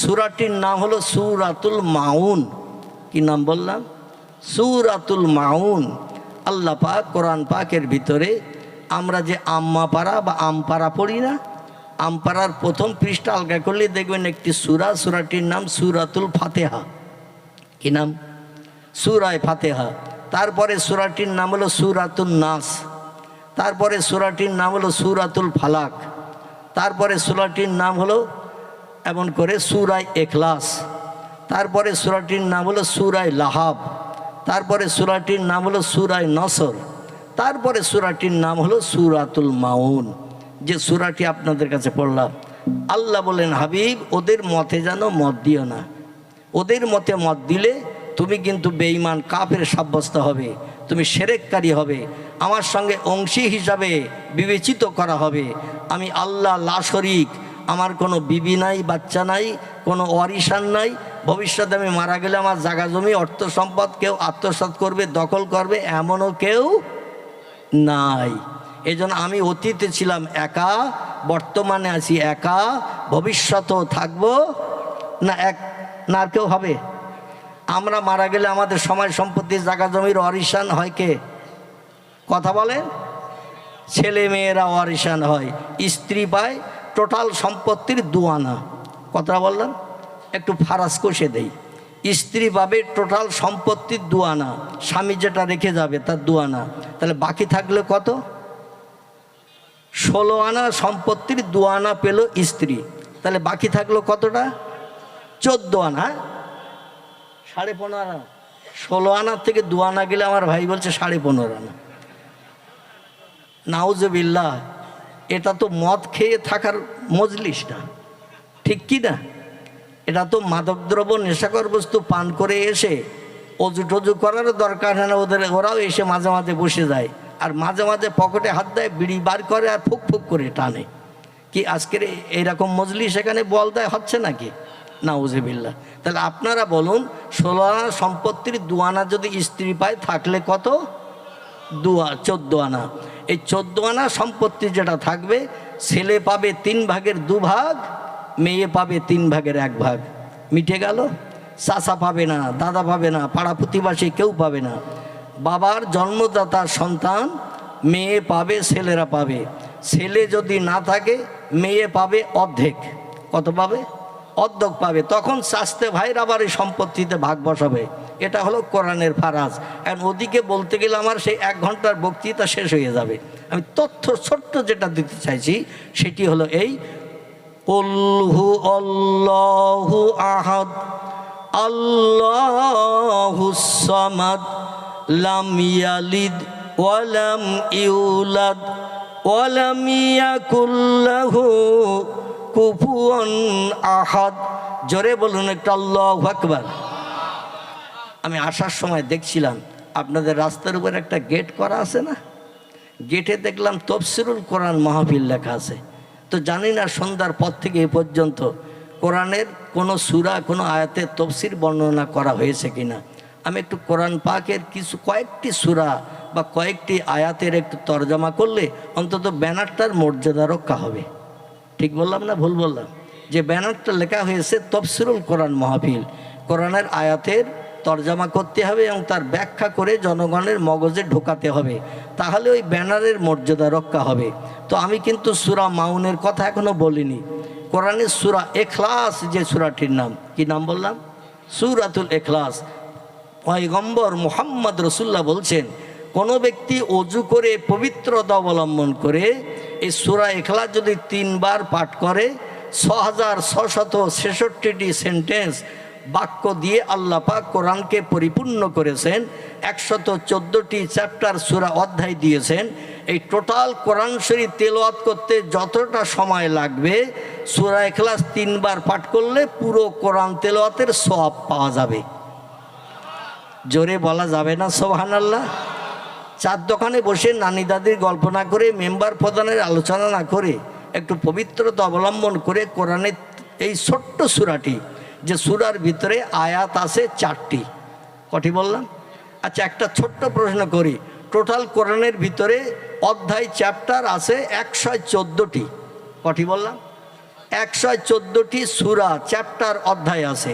সুরাটির নাম হলো সুরাতুল মাউন। কি নাম বললাম? সুরাতুল মাউন। আল্লাহ পাক কোরআন পাকের ভিতরে আমরা যে আম্মা পাড়া বা আমপাড়া পড়ি না আমপাড়ার প্রথম পৃষ্ঠা আলগা করলে দেখবেন একটি সুরা, সুরাটির নাম সুরাতুল ফাতেহা। কি নাম? সুরায় ফাতেহা। তারপরে সুরাটির নাম হলো সুরাতুল নাস। তারপরে সুরাটির নাম হলো সুরাতুল ফালাক। তারপরে সুরাটির নাম হলো এমন করে সুরায় এখলাস। তারপরে সুরাটির নাম হলো সুরায় লাহাব। তারপরে সুরাটির নাম হলো সুরায় নসর। তারপরে সুরাটির নাম হলো সুরাতুল মাউন। যে সুরাটি আপনাদের কাছে পড়লাম। আল্লাহ বলেন, হাবিব, ওদের মতে যেন মত দিও না। ওদের মতে মত দিলে তুমি কিন্তু বেঈমান, কাফের সাব্যস্ত হবে। তুমি সেরেককারী হবে। আমার সঙ্গে অংশী হিসাবে বিবেচিত করা হবে। আমি আল্লাহ লা শরিক আমার কোনো বিবি নাই, বাচ্চা নাই, কোনো ওয়ারিসান নাই, ভবিষ্যতে আমি মারা গেলে আমার জাগা জমি, অর্থ সম্পদ কেউ আত্মসাৎ করবে, দখল করবে, এমনও কেউ নাই। এই জন্য আমি অতীতে ছিলাম একা, বর্তমানে আছি একা, ভবিষ্যতেও থাকব না, এক না আর কেউ হবে। আমরা মারা গেলে আমাদের সময় সম্পত্তি জায়গা জমির অরিসান হয় কে? কথা বলেন? ছেলে মেয়েরা অরিসান হয়, স্ত্রী পায় টোটাল সম্পত্তির দুয়ানা। কথা বললাম একটু ফারাস কষে দেই। স্ত্রী পাবে টোটাল সম্পত্তির দুয়ানা। স্বামী যেটা রেখে যাবে তার দুয়ানা। তাহলে বাকি থাকলে কত? ষোলো আনা সম্পত্তির দুয়ানা পেল স্ত্রী। তাহলে বাকি থাকল কতটা? চোদ্দ আনা হ্যাঁ? সাড়ে পনেরো আনা। ষোলো আনার থেকে দু আনা গেলে আমার ভাই বলছে সাড়ে পনেরো আনা। নাউজবিল্লা এটা তো মদ খেয়ে থাকার মজলিস না। ঠিক কি না? এটা তো মাদকদ্রব্য নেশাকর বস্তু পান করে এসে অজু টজু করারও দরকার হয় না, ওদের ওরাও এসে মাঝে মাঝে বসে যায়। আর মাঝে মাঝে পকেটে হাত দেয়, বিড়ি বার করে আর ফুক ফুক করে টানে। কি আজকের এইরকম মজলিস এখানে বল দেয়, হচ্ছে নাকি? না উজেবিল্লা তাহলে আপনারা বলুন, ষোলো আনা সম্পত্তির দুয়ানা যদি স্ত্রী পায়, থাকলে কত? দুয়া চোদ্দ আনা। এই চোদ্দ আনা সম্পত্তি যেটা থাকবে, ছেলে পাবে তিন ভাগের দু ভাগ, মেয়ে পাবে তিন ভাগের এক ভাগ। মিটে গেল? চাচা পাবে না, দাদা পাবে না, পাড়া প্রতিবাসী কেউ পাবে না। বাবার জন্মদাতা সন্তান, মেয়ে পাবে, ছেলেরা পাবে। ছেলে যদি না থাকে, মেয়ে পাবে অর্ধেক। কত পাবে? অর্ধেক পাবে। তখন শাস্তে ভাইয়ের আবার এই সম্পত্তিতে ভাগ বসাবে। এটা হলো কোরআনের ফারাজ। এখন ওদিকে বলতে গেলে আমার সেই এক ঘণ্টার বক্তৃতা শেষ হয়ে যাবে। আমি তথ্য ছোট্ট যেটা দিতে চাইছি, সেটি হলো এই কল্হু অল্লাহু আহাদ, আল্লাহু সামাদ, লাম ইয়ালিদ ওয়ালাম ইউলাদ ওয়ালাম ইয়াকুল্লাহু কুফুয়ান আহাদ। জোরে বলুন একটু আল্লাহু আকবার। আমি আসার সময় দেখছিলাম, আপনাদের রাস্তার উপর একটা গেট করা আছে না? গেটে দেখলাম তফসিরুল কোরআন মাহফিল লেখা আছে। তো জানি না সন্ধ্যার পর থেকে এ পর্যন্ত কোরআনের কোনো সুরা, কোনো আয়াতের তফসির বর্ণনা করা হয়েছে কিনা। আমি একটু কোরআন পাকের কিছু কয়েকটি সুরা বা কয়েকটি আয়াতের একটু তর্জমা করলে অন্তত ব্যানারটার মর্যাদা রক্ষা হবে। ঠিক বললাম না ভুল বললাম? যে ব্যানারটা লেখা হয়েছে তফসিরুল কোরআন মাহফিল, কোরআনের আয়াতের তর্জমা করতে হবে এবং তার ব্যাখ্যা করে জনগণের মগজে ঢোকাতে হবে। তাহলে ওই ব্যানারের মর্যাদা রক্ষা হবে। তো আমি কিন্তু সুরা মাউনের কথা এখনও বলিনি। কোরআনের সুরা এখলাস যে সুরাটির নাম, কি নাম বললাম? সুরাতুল এখলাস। পয়গম্বর মোহাম্মদ রসুল্লাহ বলছেন, কোনো ব্যক্তি অজু করে পবিত্রতা অবলম্বন করে, এই সুরা এখলাস যদি তিনবার পাঠ করে ছ হাজার ছশত ছেষট্টিটি সেন্টেন্স বাক্য দিয়ে আল্লাহ পাক কোরআনকে পরিপূর্ণ করেছেন। একশত চোদ্দোটি চ্যাপ্টার সুরা অধ্যায় দিয়েছেন। এই টোটাল কোরআন শরীফ তেলোয়াত করতে যতটা সময় লাগবে, সুরা এখলাস তিনবার পাঠ করলে পুরো কোরআন তেলোয়াতের সব পাওয়া যাবে। জোরে বলা যাবে না সোহান আল্লাহ চার দোকানে বসে নানি দাদির গল্প না করে, মেম্বার প্রধানের আলোচনা না করে, একটু পবিত্রতা অবলম্বন করে কোরআনের এই ছোট্ট সুরাটি যে সুরার ভিতরে আয়াত আছে চারটি। কটি বললাম? আচ্ছা একটা ছোট্ট প্রশ্ন করি। টোটাল কোরআনের ভিতরে অধ্যায় চ্যাপ্টার আছে একশো চোদ্দোটি। কটি বললাম? একশো চোদ্দোটি সুরা চ্যাপ্টার অধ্যায় আছে।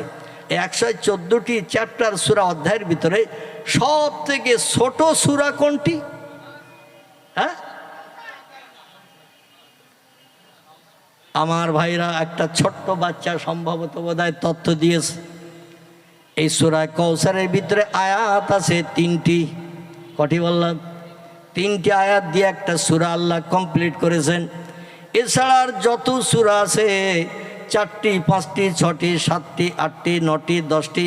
একশো চোদ্দোটি চ্যাপ্টার সুরা, অধ্যায়ের ভিতরে সব থেকে ছোট সুরা কোনটি? হ্যাঁ? আমার ভাইরা একটা ছোট্ট বাচ্চা সম্ভবত বোধহয় তথ্য দিয়েছে। এই সুরায় কৌসারের ভিতরে আয়াত আছে তিনটি। কটি বললাম? তিনটি আয়াত দিয়ে একটা সুরা আল্লাহ কমপ্লিট করেছেন। এছাড়া আর যত সুরা আছে, চারটি, পাঁচটি, ছটি, সাতটি, আটটি, নটি, দশটি,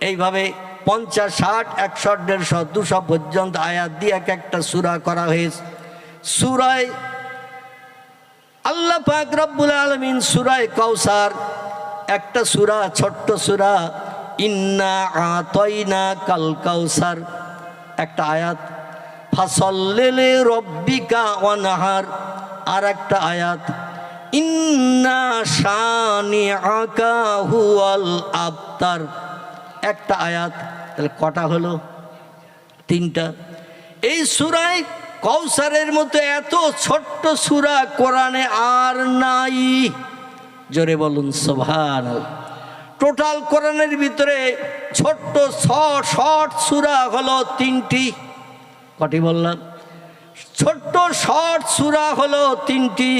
এইভাবে পঞ্চাশ, ষাট, একশো, দেড়শো, দুশো পর্যন্ত আয়াত দিয়ে এক একটা সুরা করা হয়েছে। সুরায় আল্লাহ পাক রব্বুল আলমিন সুরায় কৌসার একটা সুরা, ছোট্ট সুরা, ইন্না আতইনা কাল কাউসার একটা আয়াত। ফাসল্লেলে রব্বিকা অনাহার আর একটা আয়াত। ইন্না শানি আকা হুয়াল আবতার একটা আয়াত। তাহলে কটা হলো? তিনটা। এই সুরায় কৌসারের মতো এত ছোট্ট সুরা কোরআনে আর নাই। জোরে বলুন সোভান টোটাল কোরআনের ভিতরে ছোট্ট ছ শর্ট সুরা হলো তিনটি। কটি বললাম? ছোট্ট শর্ট সুরা হলো তিনটি।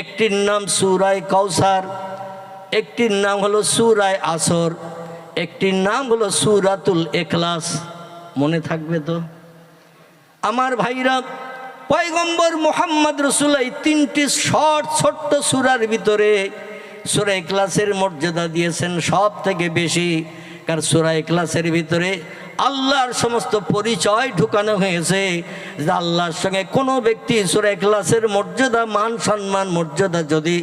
একটির নাম সুরায় কৌসার একটির নাম হলো সুরায় আসর, একটির নাম হলো সুরাতুল এখলাস মনে থাকবে তো? আমার ভাইরা, পয়গম্বর মোহাম্মদ রসুল এই তিনটি শর্ট, ছোট্ট সুরার ভিতরে সুরা ক্লাসের মর্যাদা দিয়েছেন সব থেকে বেশি। কারণ সুরা ক্লাসের ভিতরে আল্লাহর সমস্ত পরিচয় ঢুকানো হয়েছে যে আল্লাহর সঙ্গে কোনো ব্যক্তি সুরা ক্লাসের মর্যাদা মান সম্মান মর্যাদা যদি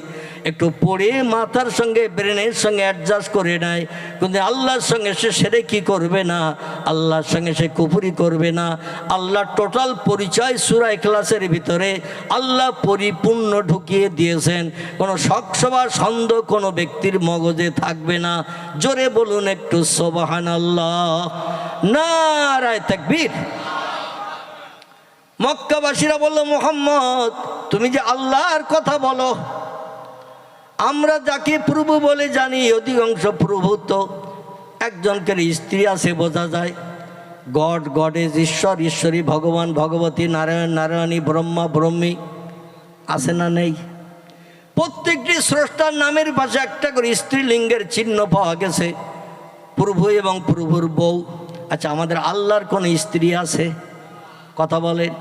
একটু পড়ে মাথার সঙ্গে ব্রেনের সঙ্গে অ্যাডজাস্ট করে নেয়। কিন্তু আল্লাহর সঙ্গে সে সেরে কি করবে না? আল্লাহর সঙ্গে সে কুপুরি করবে না। আল্লাহ টোটাল পরিচয় সুরা ক্লাসের ভিতরে আল্লাহ পরিপূর্ণ ঢুকিয়ে দিয়েছেন। কোনো শখসভা, ছন্দ কোনো ব্যক্তির মগজে থাকবে না। জোরে বলুন একটু সোবাহান আল্লাহ না রায় তাকবীর। মক্কাবাসীরা বলল, মোহাম্মদ, তুমি যে আল্লাহর কথা বলো আমরা যাকে প্রভু বলে জানি, অধিকাংশ প্রভু তো একজনকে স্ত্রী আছে বোঝা যায়। গড, গডেজ, ঈশ্বর, ঈশ্বরী, ভগবান, ভগবতী, নারায়ণ, নারায়ণী, ব্রহ্মা, ব্রহ্মী, আছে না নেই? প্রত্যেকটি স্রষ্টার নামের পাশে একটা করে স্ত্রীলিঙ্গের চিহ্ন পাওয়া গেছে, প্রভু এবং প্রভুর বউ। আচ্ছা আমাদের আল্লাহর কোন স্ত্রী আছে? কথা বলেন।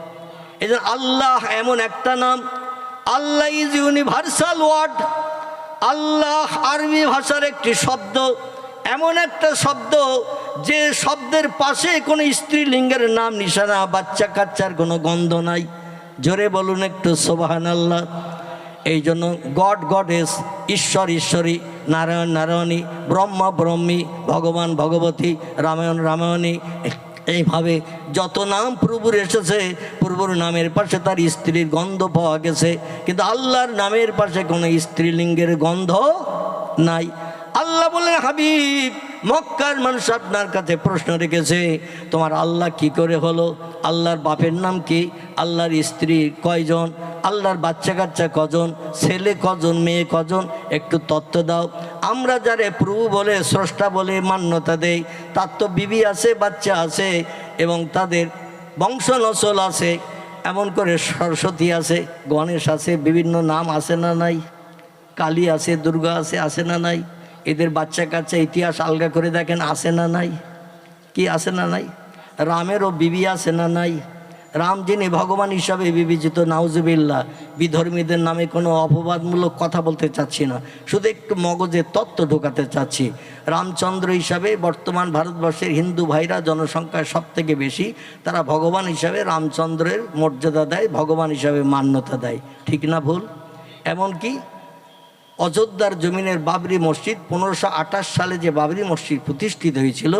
এই আল্লাহ এমন একটা নাম, Allah is universal word. Allah আরবি ভাষার একটি শব্দ, এমন একটা শব্দ যে শব্দের পাশে কোনো স্ত্রীলিঙ্গের নাম, নিশানা, বাচ্চা কাচ্চার কোনো গন্ধ নাই। জোরে বলুন একটু সোবাহান আল্লাহ এই জন্য গড, গডেস, ঈশ্বর, ঈশ্বরী, নারায়ণ, নারায়ণী, ব্রহ্মা, ব্রহ্মী, ভগবান, ভগবতী, রামায়ণ, রামায়ণী এইভাবে যত নাম প্রভুর এসেছে, প্রভুর নামের পাশে তার স্ত্রীর গন্ধ পাওয়া গেছে। কিন্তু আল্লাহর নামের পাশে কোনো স্ত্রীলিঙ্গের গন্ধ নাই। আল্লাহ বললেন, হাবিব, মক্কার মানুষ আপনার কাছে প্রশ্ন রেখেছে, তোমার আল্লাহ কি করে হলো? আল্লাহর বাপের নাম কি? আল্লাহর স্ত্রী কয়জন? আল্লাহর বাচ্চা কাচ্চা কজন? ছেলে কজন? মেয়ে কজন? একটু তত্ত্ব দাও। আমরা যারে প্রভু বলে, স্রষ্টা বলে মান্যতা দেই, তার তো বিবি আছে, বাচ্চা আছে, এবং তাদের বংশ নসল আছে, এমন করে সরস্বতী আছে, গণেশ আছে, বিভিন্ন নাম আছে না নাই? কালী আছে, দুর্গা আছে আছে না নাই? এদের বাচ্চা কাচ্চা ইতিহাস আলগা করে দেখেন আসে না নাই? কি আসে না নাই? রামেরও বিবি আছে না নাই? রাম যিনি ভগবান হিসাবে বিবেচিত নাউজুবিল্লা বিধর্মীদের নামে কোনো অপবাদমূলক কথা বলতে চাচ্ছি না, শুধু একটু মগজে তত্ত্ব ঢোকাতে চাচ্ছি। রামচন্দ্র হিসাবে বর্তমান ভারতবর্ষের হিন্দু ভাইরা জনসংখ্যায় সব থেকে বেশি, তারা ভগবান হিসাবে রামচন্দ্রের মর্যাদা দেয়, ভগবান হিসাবে মান্যতা দেয়। ঠিক না ভুল? এমনকি অযোধ্যার জমিনের বাবরি মসজিদ পনেরোশো সালে যে বাবরি মসজিদ প্রতিষ্ঠিত হয়েছিল,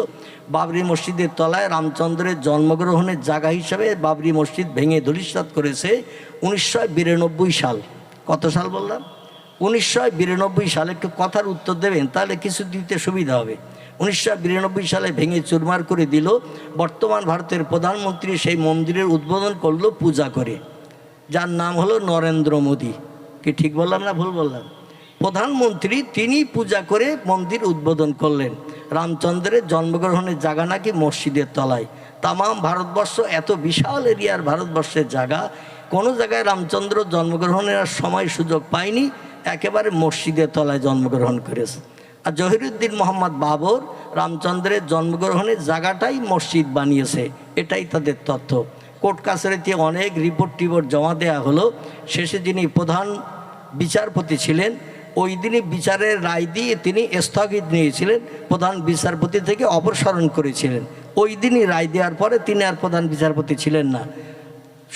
বাবরি মসজিদের তলায় রামচন্দ্রের জন্মগ্রহণের জায়গা হিসাবে বাবরি মসজিদ ভেঙে ধূলিসাৎ করেছে উনিশশো বিরানব্বই সাল। কত সাল বললাম? উনিশশো বিরানব্বই সালে। একটু কথার উত্তর দেবেন, তাহলে কিছু দিতে সুবিধা হবে। উনিশশো বিরানব্বই সালে ভেঙে চুরমার করে দিল, বর্তমান ভারতের প্রধানমন্ত্রী সেই মন্দিরের উদ্বোধন করল, পূজা করে। যার নাম হলো নরেন্দ্র মোদী। কি ঠিক বললাম না ভুল বললাম? প্রধানমন্ত্রী তিনি পূজা করে মন্দির উদ্বোধন করলেন। রামচন্দ্রের জন্মগ্রহণের জায়গা নাকি মসজিদের তলায়। তামাম ভারতবর্ষ, এত বিশাল এরিয়ার ভারতবর্ষের জায়গা, কোনো জায়গায় রামচন্দ্র জন্মগ্রহণের আর সময় সুযোগ পায়নি, একেবারে মসজিদের তলায় জন্মগ্রহণ করেছে। আর জহিরুদ্দিন মোহাম্মদ বাবর রামচন্দ্রের জন্মগ্রহণের জায়গাটাই মসজিদ বানিয়েছে, এটাই তাদের তথ্য। কোর্ট কাছারিতে অনেক রিপোর্ট টিপোর্ট জমা দেয়া হলো। শেষে যিনি প্রধান বিচারপতি ছিলেন ওই দিনই বিচারের রায় দিয়ে তিনি স্থগিত নিয়েছিলেন প্রধান বিচারপতি থেকে অপসারণ করেছিলেন। ওই দিনই রায় দেওয়ার পরে তিনি আর প্রধান বিচারপতি ছিলেন না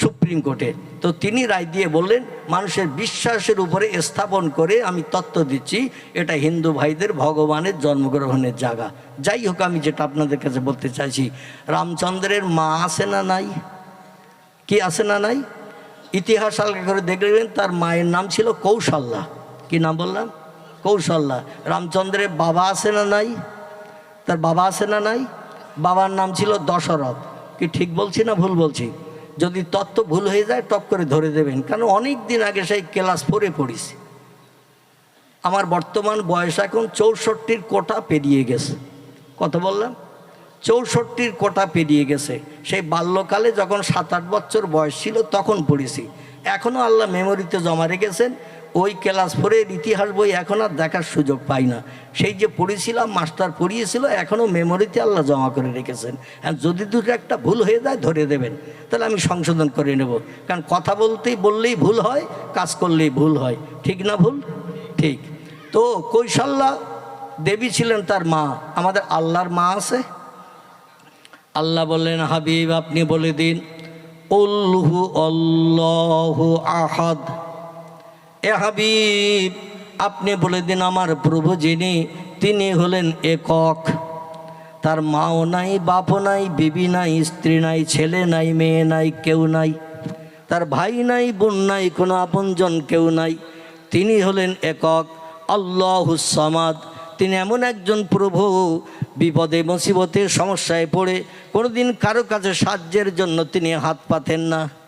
সুপ্রিম কোর্টে। তো তিনি রায় দিয়ে বললেন, মানুষের বিশ্বাসের উপরে স্থাপন করে আমি তত্ত্ব দিচ্ছি, এটা হিন্দু ভাইদের ভগবানের জন্মগ্রহণের জায়গা। যাই হোক, আমি যেটা আপনাদের কাছে বলতে চাইছি, রামচন্দ্রের মা আছে না নাই? কি আছে না নাই? ইতিহাস আলগা করে দেখলেন, তার মায়ের নাম ছিল কৌশল্যা কি নাম বললাম? কৌশল্যা রামচন্দ্রের বাবা আছে না নাই? তার বাবা আছে না নাই? বাবার নাম ছিল দশরথ। কি ঠিক বলছি না ভুল বলছি? যদি তত্ত্ব ভুল হয়ে যায়, টপ করে ধরে দেবেন। কারণ অনেক দিন আগে সেই ক্লাস ফোরে পড়িছি। আমার বর্তমান বয়স এখন চৌষট্টির কোটা পেরিয়ে গেছে। কত বললাম? চৌষট্টির কোটা পেরিয়ে গেছে। সেই বাল্যকালে যখন সাত আট বছর বয়স ছিল, তখন পড়েছি। এখনও আল্লাহ মেমোরিতে জমা রেখেছেন ওই ক্লাস ফোরের ইতিহাস বই এখন আর দেখার সুযোগ পাই না। সেই যে পড়েছিলাম, মাস্টার পড়িয়েছিল এখনও মেমোরিতে আল্লাহ জমা করে রেখেছেন। আর যদি দুটো একটা ভুল হয়ে যায়, ধরে দেবেন। তাহলে আমি সংশোধন করে নেব। কারণ কথা বলতেই বললেই ভুল হয়, কাজ করলেই ভুল হয়। ঠিক না ভুল? ঠিক। তো কৈশল্যা দেবী ছিলেন তার মা। আমাদের আল্লাহর মা আছে। আল্লাহ বললেন, হাবিব, আপনি বলে দিন, উল্লুহু অল্লাহু আহাদ। হাবিব, আপনি বলে দিন আমার প্রভু যিনি, তিনি হলেন একক। তার মাও নাই, বাপও নাই, বিবি নাই, স্ত্রী নাই, ছেলে নাই, মেয়ে নাই, কেউ নাই। তার ভাই নাই, বোন নাই, কোনো আপনজন কেউ নাই। তিনি হলেন একক, আল্লাহ আল্লাহুসামাদ তিনি এমন একজন প্রভু, বিপদে, মুসিবতে, সমস্যায় পড়ে, কোনোদিন কারও কাছে সাহায্যের জন্য তিনি হাত পাতেন না।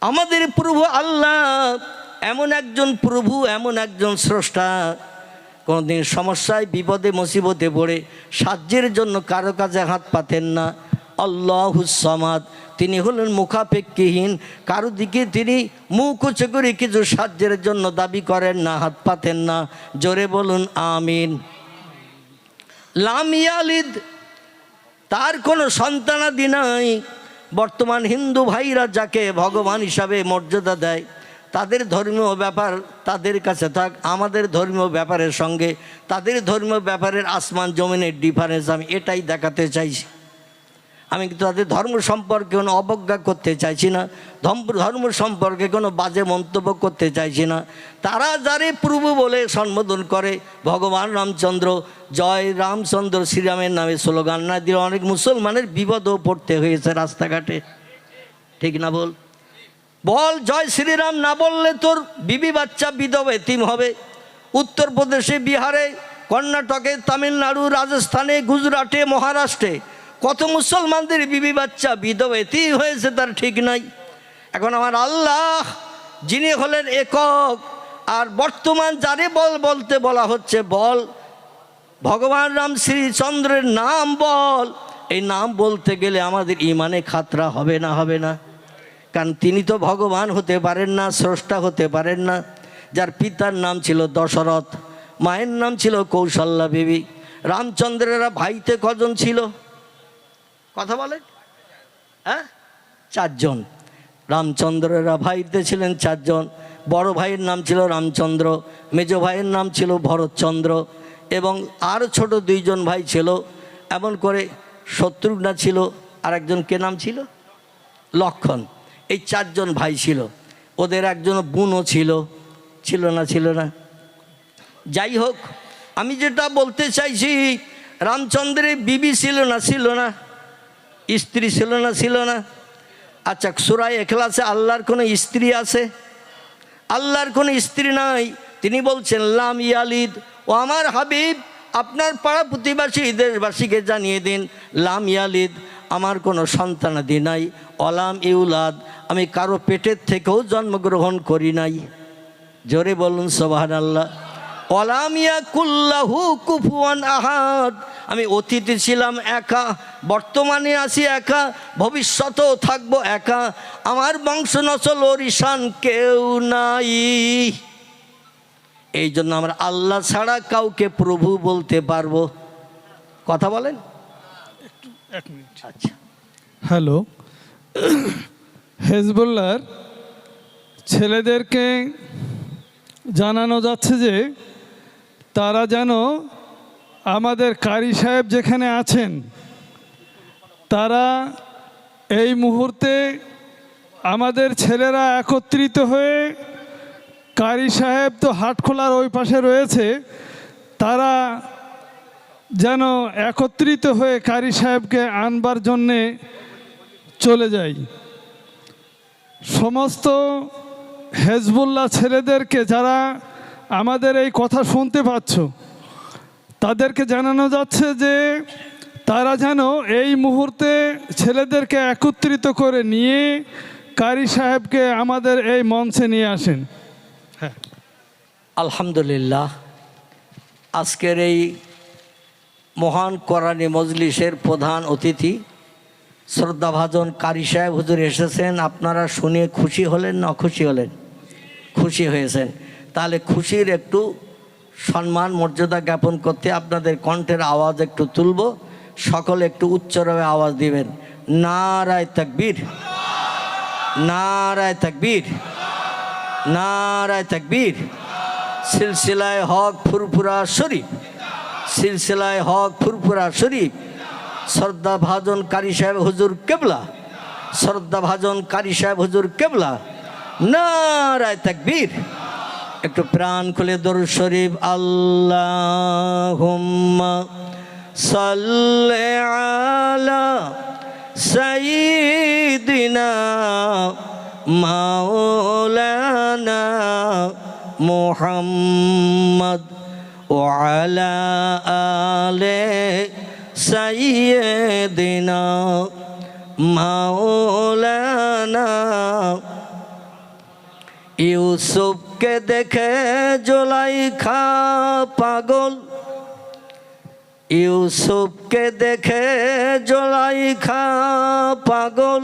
আমাদের প্রভু আল্লাহ, এমন একজন প্রভু, এমন একজন স্রষ্টা। কোনোদিন সমস্যায়, বিপদে, মুসিবতে পড়ে সাহায্যের জন্য কারও কাছে হাত পাতেন না। আল্লাহ আল্লাহুসামাদ তিনি হলেন মুখাপেক্ষিহীন। কারও দিকে তিনি মুখ উঁচু করে কিছু সাহায্যের জন্য দাবি করেন না, হাত পাতেন না। জোরে বলুন, আমিন। লাম ইয়ালিদ, তার কোনো সন্তানাদি নাই। বর্তমান হিন্দু ভাইরা যাকে ভগবান হিসাবে মর্যাদা দেয়, তাদের ধর্মীয় ব্যাপার তাদের কাছে থাক, আমাদের ধর্মীয় ব্যাপারের সঙ্গে তাদের ধর্মীয় ব্যাপারের আসমান জমিনের ডিফারেন্স আমি এটাই দেখাতে চাইছি। আমি তাদের ধর্ম সম্পর্কে কোনো অবজ্ঞা করতে চাইছি না ধর্ম ধর্ম সম্পর্কে কোনো বাজে মন্তব্য করতে চাইছি না। তারা যারে প্রভু বলে সম্বোধন করে, ভগবান রামচন্দ্র, জয় রামচন্দ্র শ্রীরামের নামে স্লোগান না দিয়ে অনেক মুসলমানের বিপদও পড়তে হয়েছে রাস্তাঘাটে। ঠিক না বল? বল জয় শ্রীরাম না বললে তোর বিবি বাচ্চা বিধবা এতিম হবে। উত্তরপ্রদেশে বিহারে, কর্ণাটকে, তামিলনাড়ু, রাজস্থানে, গুজরাটে, মহারাষ্ট্রে কত মুসলমানদের বিবি বাচ্চা, বিধবা এতিম হয়েছে, তার ঠিক নাই। এখন আমার আল্লাহ, যিনি হলেন একক, আর বর্তমান যারে বল বলতে বলা হচ্ছে, বল। ভগবান রাম শ্রীচন্দ্রের নাম বল। এই নাম বলতে গেলে আমাদের ইমানে খাতরা হবে না হবে না। কারণ তিনি তো ভগবান হতে পারেন না, স্রষ্টা হতে পারেন না। যার পিতার নাম ছিল দশরথ, মায়ের নাম ছিল কৌশল্যা দেবী রামচন্দ্রেরা ভাইতে কজন ছিল? কথা বলে হ্যাঁ? চারজন। রামচন্দ্রেরা ভাইতে ছিলেন চারজন। বড় ভাইয়ের নাম ছিল রামচন্দ্র, মেজ ভাইয়ের নাম ছিল ভরতচন্দ্র এবং আর ছোট দুইজন ভাই ছিল। এমন করে শত্রুঘ্না ছিল। আর একজন কে নাম ছিল? লক্ষণ। এই চারজন ভাই ছিল। ওদের একজন বোনও ছিল। ছিল না ছিল না। যাই হোক, আমি যেটা বলতে চাইছি, রামচন্দ্রের বিবি ছিল না ছিল না। স্ত্রী ছিল না ছিল না? আচ্ছা সুরাই এখলাসে আল্লাহর কোনো স্ত্রী আছে? আল্লাহর কোনো স্ত্রী নাই। তিনি বলছেন, লাম ইয়ালিদ। ও আমার হাবিব, আপনার পাড়া প্রতিবাসী দেশবাসীকে জানিয়ে দিন, লাম ইয়ালিদ, আমার কোনো সন্তানাদি নাই। অলাম ইউলাদ, আমি কারও পেটের থেকেও জন্মগ্রহণ করি নাই। জোরে বলুন সোবাহান আল্লাহ অলামিয়া কুল্লাহু কুফুয়ান আহাদ। আমি অতীতে ছিলাম একা বর্তমানে আছি একা ভবিষ্যতেও থাকব একা। আমার বংশ নচল ওরিশান কেউ নাই। এই জন্য আমরা আল্লাহ ছাড়া কাউকে প্রভু বলতে পারব। কথা বলেন? এক মিনিট। আচ্ছা। হ্যালো। হেজবুল্লার ছেলেদেরকে জানানো যাচ্ছে যে তারা যেন আমাদের কারি সাহেব যেখানে আছেন, তারা এই মুহূর্তে আমাদের ছেলেরা একত্রিত হয়ে কারি সাহেব তো হাটখোলার ওই পাশে রয়েছে, তারা যেন একত্রিত হয়ে কারি সাহেবকে আনবার জন্যে চলে যাই সমস্ত হেজবুল্লাহ ছেলেদেরকে যারা আমাদের এই কথা শুনতে পাচ্ছ। তাদেরকে জানানো যাচ্ছে যে তারা যেন এই মুহূর্তে ছেলেদেরকে একত্রিত করে নিয়ে কারি সাহেবকে আমাদের এই মঞ্চে নিয়ে আসেন। আলহামদুলিল্লাহ। আজকের এই মহান কোরআনী মজলিসের প্রধান অতিথি শ্রদ্ধাভাজন কারি সাহেব হুজুর এসেছেন। আপনারা শুনে খুশি হলেন, না খুশি হলেন? খুশি হয়েছেন। তাহলে খুশির একটু সম্মান, মর্যাদা জ্ঞাপন করতে আপনাদের কণ্ঠের আওয়াজ একটু তুলব। সকলে একটু উচ্চরবে আওয়াজ দিবেন। নারায় তাকবীর। নারায় তাকবীর। নারায় তাকবীর। সিলসিলায় হক ফুরফুরা শরীফ। সিলসিলায় হক ফুরফুরা শরীফ। শ্রদ্ধা ভাজন কারি সাহেব হুজুর কেবলা। শ্রদ্ধা ভাজন কারি সাহেব হুজুর কেবলা। নারায় তাকবীর। একটু প্রাণ খুলে দর শরীফ আল্লাহ সাল্লে আলা সাইদিনা মাওলানা মোহাম্মদ ওয়ালা আলে সাইদিনা মাওলানা ইউসুফ ইউসুফকে দেখে জোলাই খা পাগল। ইউসুফকে দেখে জোলাই খা পাগল।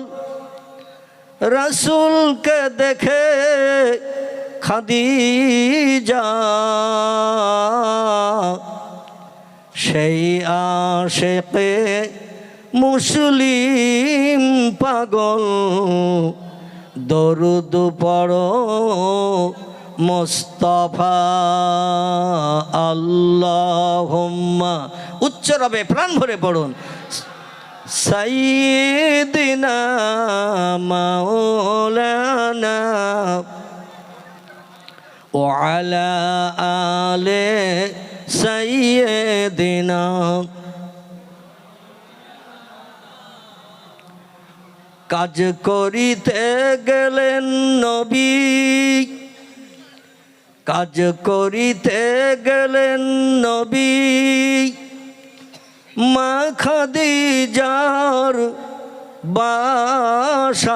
রসুলকে দেখে খাদিজা। সেই আশেকে মুসলিম পাগল। দরুদ পড়ো মোস্তফা আল্লাহুম্মা উচ্চ রবে প্রাণ ভরে পড়ুন সাইয়্যিদিনা মাওলানা وعلى آل سيدنا কাজ করিতে গেলেন নবী কাজ করিতে গেলেন নবী। মা খাদিজার বাসায়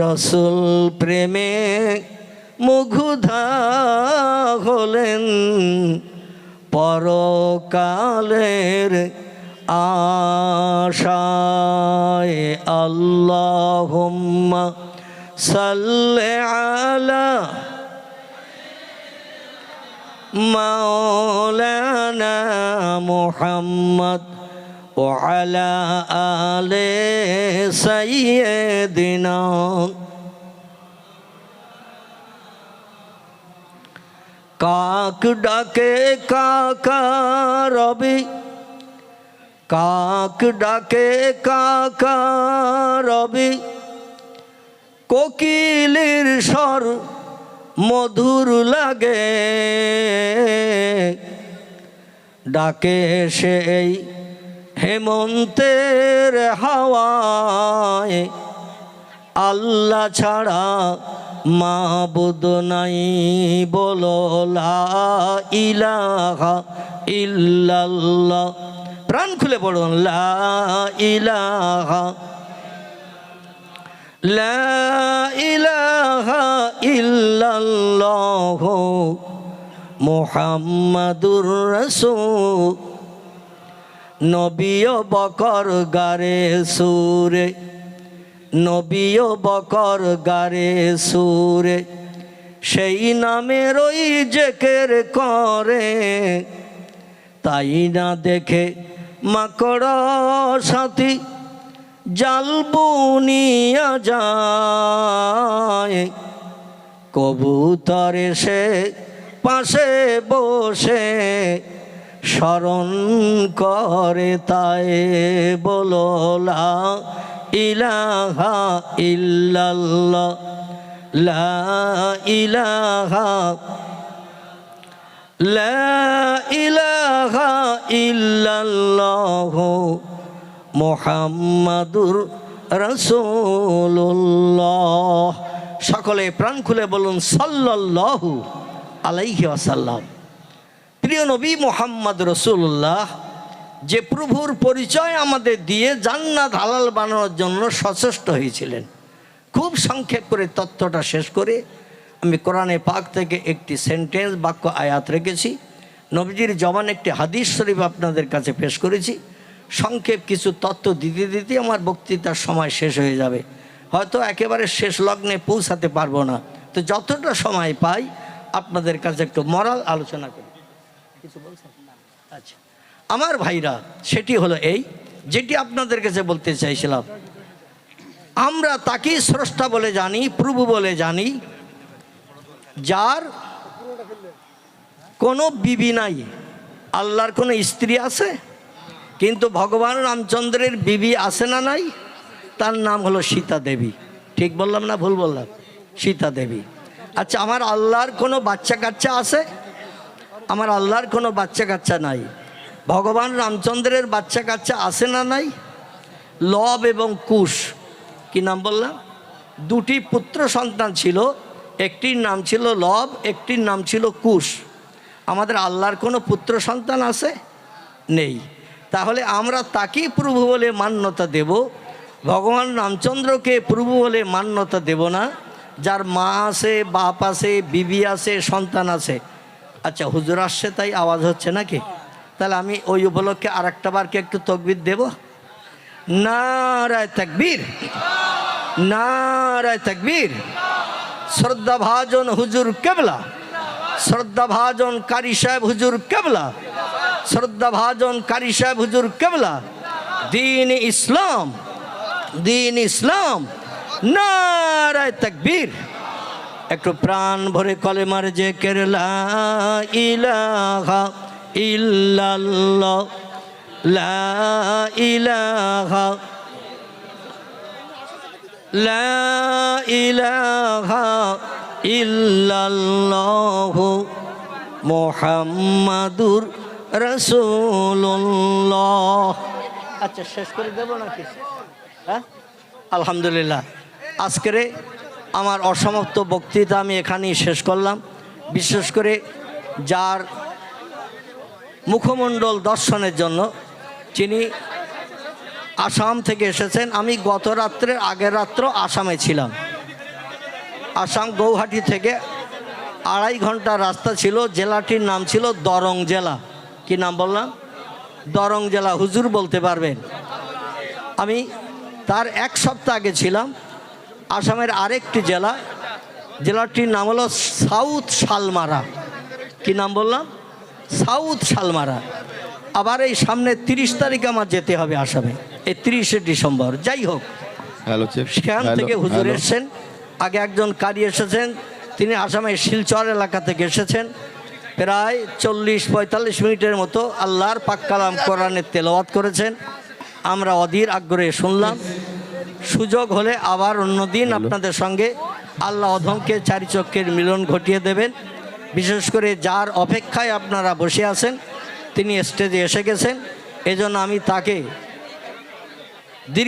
রসুল প্রেমে মুগ্ধা হলেন। পরকালের আশায় আল্লাহুম্মা সাল্লি আলা মাওলানা মুহাম্মদ وعلى آل سيدنا কাক ডাকে কাকা রবি কাক ডাকে কাকা রবি কোকিলের স্বর মধুর লাগে। ডাকে সেই হেমন্তের হাওয়ায় আল্লাহ ছাড়া মাবুদ নাই বলো ইলাহা ইল্লাল্লাহ। প্রাণ খুলে পড়ুন, লা ইলাহা ইলাহা ইল্লাল্লাহ মুহাম্মাদুর রাসূল। নবীও বকর গারে সুরে নবীও বকর গারে সুরে, সেই নামের ওই জেকের করে। তাই না দেখে মাকড় সাথী জাল বুনিয়া যায়। কবুতর এসে পাশে বসে স্মরণ করে তাই বলো, লা ইলাহা ইল্লাল্লাহ, লা ইলাহা লা ইলাহা ইল্লাল্লাহ। মোহাম্মদুর রসুল্লাহ সকলে প্রাণ খুলে বলুন, সাল্লাল্লাহু আলাইহি আসাল্লাম প্রিয় নবী মোহাম্মদ রসুল্লাহ যে প্রভুর পরিচয় আমাদের দিয়ে জান্নাত হালাল বানানোর জন্য সচেষ্ট হয়েছিলেন। খুব সংক্ষেপ করে তত্ত্বটা শেষ করে আমি কোরআনে পাক থেকে একটি সেন্টেন্স বাক্য আয়াত রেখেছি। নবীজির জবান একটি হাদিস শরীফ আপনাদের কাছে পেশ করেছি। সংক্ষেপ কিছু তত্ত্ব দিতে দিতে আমার বক্তৃতার সময় শেষ হয়ে যাবে। হয়তো একেবারে শেষ লগ্নে পৌঁছাতে পারব না। তো যতটা সময় পাই, আপনাদের কাছে একটু মরাল আলোচনা করি। কিছু বলছেন? আচ্ছা। আমার ভাইরা, সেটি হলো এই, যেটি আপনাদের কাছে বলতে চাইছিলাম। আমরা তাকেই স্রষ্টা বলে জানি, প্রভু বলে জানি, যার কোনো বিবি নাই। আল্লাহর কোনো স্ত্রী আছে? কিন্তু ভগবান রামচন্দ্রের বিবি আছে না নাই? তার নাম হলো সীতা দেবী। ঠিক বললাম না ভুল বললাম? সীতা দেবী। আচ্ছা আমার আল্লাহর কোনো বাচ্চা কাচ্চা আছে? আমার আল্লাহর কোনো বাচ্চা কাচ্চা নাই। ভগবান রামচন্দ্রের বাচ্চা কাচ্চা আছে না নাই? লব এবং কুশ, কি নাম বললাম? দুটি পুত্র সন্তান ছিল। একটির নাম ছিল লব, একটির নাম ছিল কুশ। আমাদের আল্লাহর কোনো পুত্র সন্তান আছে? নেই। তাহলে আমরা তাকেই প্রভু বলে মান্যতা দেব। ভগবান রামচন্দ্রকে প্রভু বলে মান্যতা দেব না। যার মা আছে, বাপ আছে, বিবি আছে, সন্তান আছে। আচ্ছা হুজুর আসছে তাই আওয়াজ হচ্ছে নাকি? তাহলে আমি ওই উপলক্ষে আর একটা বারকে একটু তকবির দেব। নারায় তাকবীর। নারায় তাকবীর। শ্রদ্ধা ভাজন হুজুর কেবলা। শ্রদ্ধা ভাজন কারি সাহেব হুজুর কেবলা। শ্রদ্ধা ভাজন কারি সাহেব হুজুর কেবলা। দিন ইসলাম দিন ইসলাম, নারায় তাকবীর। একটু প্রাণ ভরে কলে কলেমার যে কেরলা ইলাহা লা ইলাহা লা ইলাহা ইল্লাল্লাহ মোহাম্মদুর রসুল্লাহ আচ্ছা শেষ করে দেবো নাকি? হ্যাঁ? আলহামদুলিল্লাহ। আজকের আমার অসমাপ্ত বক্তৃতা আমি এখানেই শেষ করলাম। বিশেষ করে যার মুখমণ্ডল দর্শনের জন্য যিনি আসাম থেকে এসেছেন, আমি গত রাত্রে, আগের রাত্র আসামে ছিলাম। আসাম গৌহাটি থেকে আড়াই ঘণ্টা রাস্তা ছিল জেলাটির নাম ছিল দরং জেলা। কি নাম বললাম? দরং জেলা হুজুর বলতে পারবেন। আমি তার এক সপ্তাহ আগে ছিলাম আসামের আরেকটি জেলা। জেলাটির নাম হলো সাউথ শালমারা। কি নাম বললাম? সাউথ শালমারা। আবার এই সামনে তিরিশ তারিখ আমার যেতে হবে আসামে এই তিরিশে ডিসেম্বর। যাই হোক সেখান থেকে হুজুর এসেছেন। আগে একজন কারি এসেছেন তিনি আসামের শিলচর এলাকা থেকে এসেছেন। প্রায় চল্লিশ পঁয়তাল্লিশ মিনিটের মতো আল্লাহর পাক কালাম কোরআনের তেলাওয়াত করেছেন। আমরা অধীর আগ্রহে শুনলাম। সুযোগ হলে আবার অন্যদিন আপনাদের সঙ্গে আল্লাহ অধমকে চারি চক্রের মিলন ঘটিয়ে দেবেন। বিশেষ করে যার অপেক্ষায় আপনারা বসে আছেন তিনি স্টেজে এসে গেছেন। এজন্য আমি তাকে দীর্ঘ